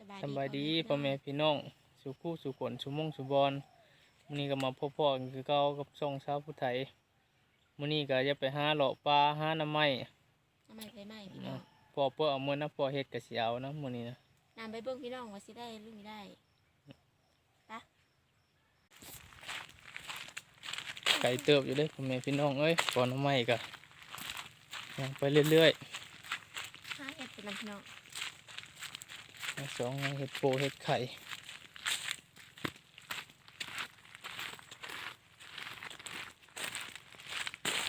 สำบายดีพ่อแม่พี่น้องสุคู่สุขนสุมงสุบอลมื้อนี้ก็มาพบพ่อกันคือเก่ากับช่องเช้าวผู้ไทยมื้อนี้ก็จะไปหาเลาะปลาหาหน้ำไม้น้ำมันไปไหมพี่น้องพอเปิ้อเอามื้อนะพอเฮ็ดก็สิเอานะมื้อนี้นะน้ำไปเบิ่งพี่น้องว่าสิได้หรือไม่ได้ไก่เติบอยู่เด้อพ่อแม่พี่น้องเอ้ยก่อนหน้ำไม้ก็ยังไปเรื่อยห้าเอ็ดเป็นลำพี่น้องๆทั้ง สองเฮ็ดโปเฮ็ดไข่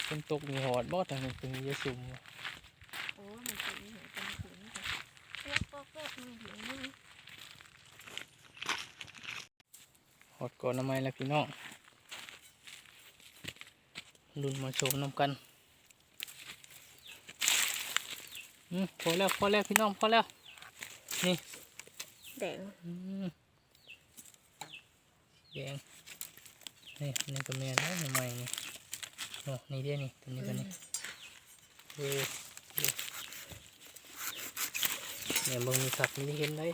ฝนตกมีหอดบ่ทางนี้เป็นยะซุ่มโอ้มันเป็นเหมือนเป็นถุนค่ะเลือกปอกเลือกมือถือมือหอดก่อนหน้ำไมล้วพี่น้องลุนมาชมน้ำกันอืมพอแล้วพอแล้วพี่น้องพอแล้วนี่ แดงแดงนี่นี่ก็แม่นแล้วใหม่นี่โอ้นี่เด้นี่ตัวนี้ก็นี่เว้ยเนี่ยเบิ่งมีสัตว์มีเห็นได้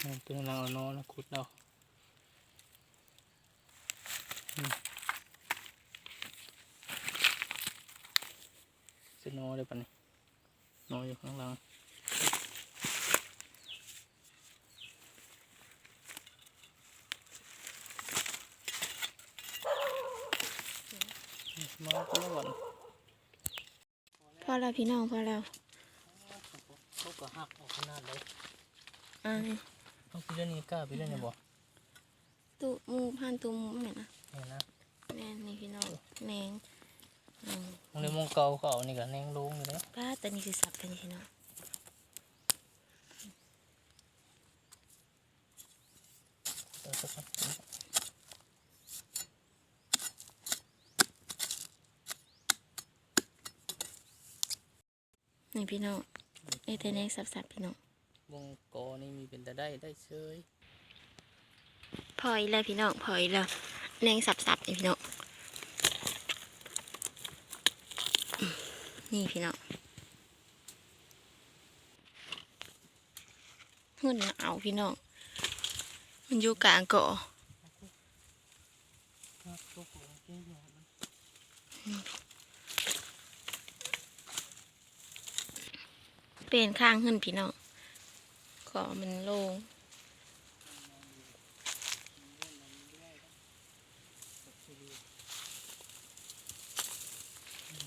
อืมตัวนั้นเอานอนแล้วขุดเอาอืม เสนอได้ปะนี่นอนอยู่ข้างหล่างมาตัวละวันพอแล้วพี่น้องพอแล้วเขาก็หักออกขนาดเลยอ่าเอาพี่เล่นนี่กล้าพี่เล่นเนี่ยบ่ตู้มูพันตู้มูเนี่ยนะเนี่ยนะแม่นนี่พี่น้องแหนง อืมมองในมองเก่าเขาเอานี่ก็แนงลงอยู่เลยป้าตัวนี้สิสับกันพี่น้องเดี๋ยวสักพักนี่พี่น้องนี่แต่แหนงสับๆพี่น้องมองกอนี่มีเป็นแต่ได้ได้เชยพออีกแล้วพี่น้องพออีกแล้วแหนงสับๆนี่พี่น้องอืม นี่พี่น้องหุ่นน่ะเอาพี่น้อง มันอยู่กลางเกาะหักตกลงที่หยนเป็นข้างขึ้นพี่น้องขอมันโล่ง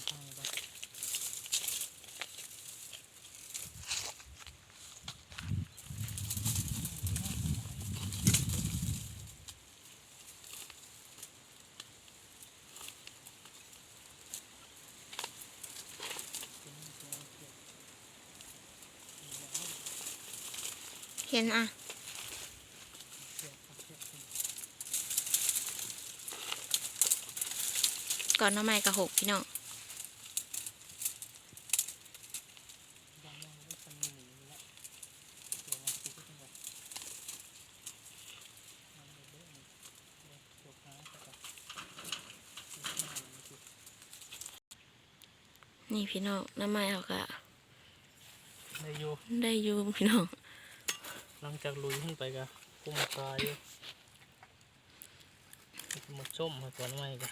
ทางไป เห็ นอะก่อนหน้ำไม้กระหกพี่น้องบางอย่างได้สนิมนี่ละเดี๋ยวมันคุกขึ้นไปมันเด้อนี่เดี๋ยวจบหาสักก่อนจบหาแล้วมันสินี่พี่น้องหน้ำไม้เขาก็ได้อยู่ได้อยู่พี่น้อง หลังจากลุยขึ้นไปก็กุ้งตายอยู่หมดส้มมาก่อนไม่ก็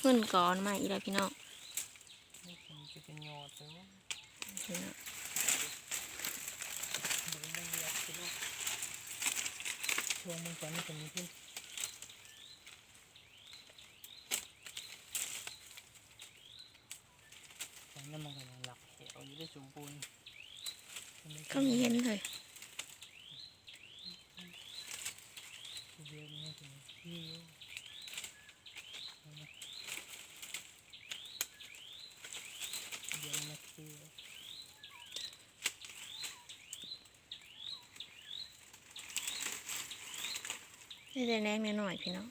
ขึ้นก่อนมาอีกแล้วพี่น้องนี่มันจะเป็นยอดแล้วพี่น้องมันไม่เรียกคือช่วงมันก่อนนี่จะมีขึ้นตอนนั้นมันกำลังหลักเหวอยู่ได้สมบูรณ์ ก็มีเห็นเลยเรียนนี่ถึงที่เยอะเรียนนักเรียนได้แต่แรงนิดหน่อยพี่น้อง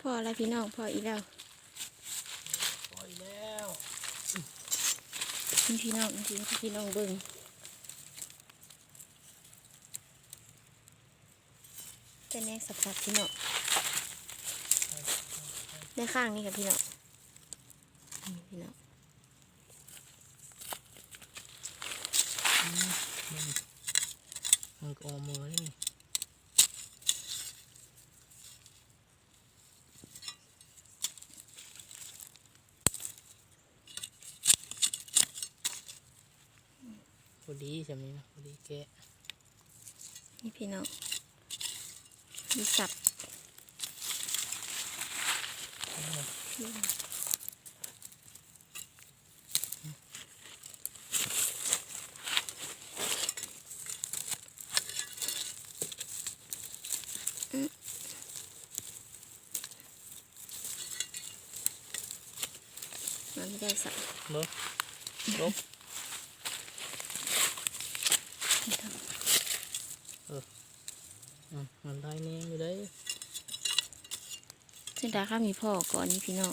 พอแล้วพี่น้องพออีกแล้ว ปล่อยแล้ว นี่ พี่น้องจริงพี่น้องเบิ้งเป็นแน่สับๆพี่น้องในข้างนี่กับพี่น้องนี่พี่น้องมันก็ออกมือนี่พอ ดีใช่ไหมนะพอดีแกะนี่พี่น้องมีสับมันไม่ได้สับเบิ้งลบอื มมันได้แน่อยู่ได้ซึ่งดาข้ามีพ่อก่อนนี่พี่น้อง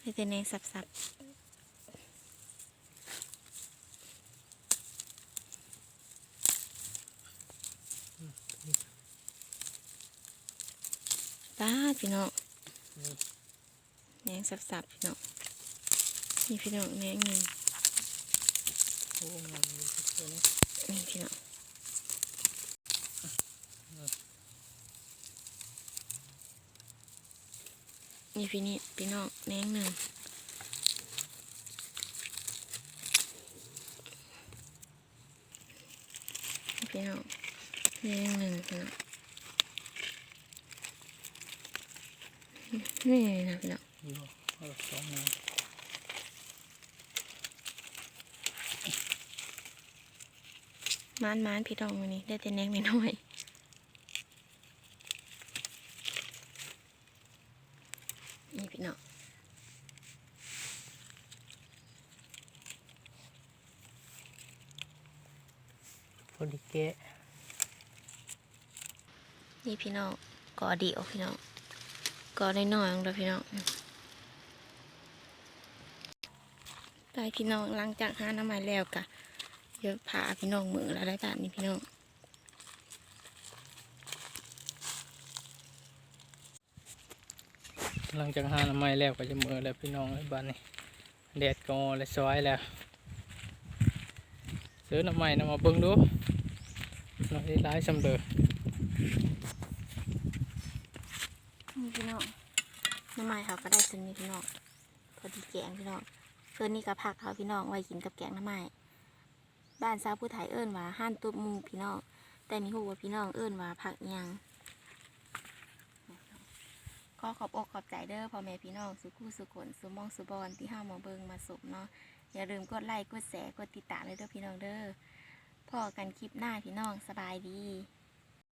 ให้แต่แนงสับๆตาดพี่น้องนี่แหนงสับๆพี่น้องนี่พี่น้องแหนงหนึ่งโอ้มันมีสักตัวนี้ นี่พี่น้องนี่พี่นี่พี่น้องแนงหนึ่งพี่น้องแนงหนึ่งพี่น้องนี่นะพี่น้องสองแนว มานมานพี่น้องวันนี้ได้แต่แหนงน้อยๆนี่พี่น้องพอดีแกะนี่พี่น้องกอเดียวพี่น้องกอได้น้อยๆของเราพี่น้องไปพี่น้องหลังจากหาน้ำไม้แล้วกะ เดี๋ยวพาพี่น้องมือแล้วได้แบบนี้พี่น้องหลังจากหาหน้ำไม้แล้วก็จะมือแล้วพี่น้องไอ้บ้านนี่แดดก็ออกแล้วสวยแล้วซื้อหน้ำไม้นำมาเบิ่งดูหน่อยร้ายสำเร็จนี่พี่น้องน้ำไม้เขาก็ได้ซึ่งนี่พี่น้องพอดีแกงพี่น้องเพื่อนนี่ก็ผักเขาพี่น้องไว้กินกับแกงน้ำไม้ บ้านซาผู้ไทยเอิ้นว่าห้านตุบมูพี่น้อง แต่มีหูว่าพี่น้องเอิ้นว่าผักยังก็ขอบอกขอบใจเด้อพ่อแม่พี่น้องสุขุสุขนสุมองสุบอนที่ห้ามองเบิงมาสมเนาะอย่าลืมกดไลค์กดแชร์กดติดตามเลยเด้อพี่น้องเด้อพ่อกันคลิปหน้าพี่น้องสบายดี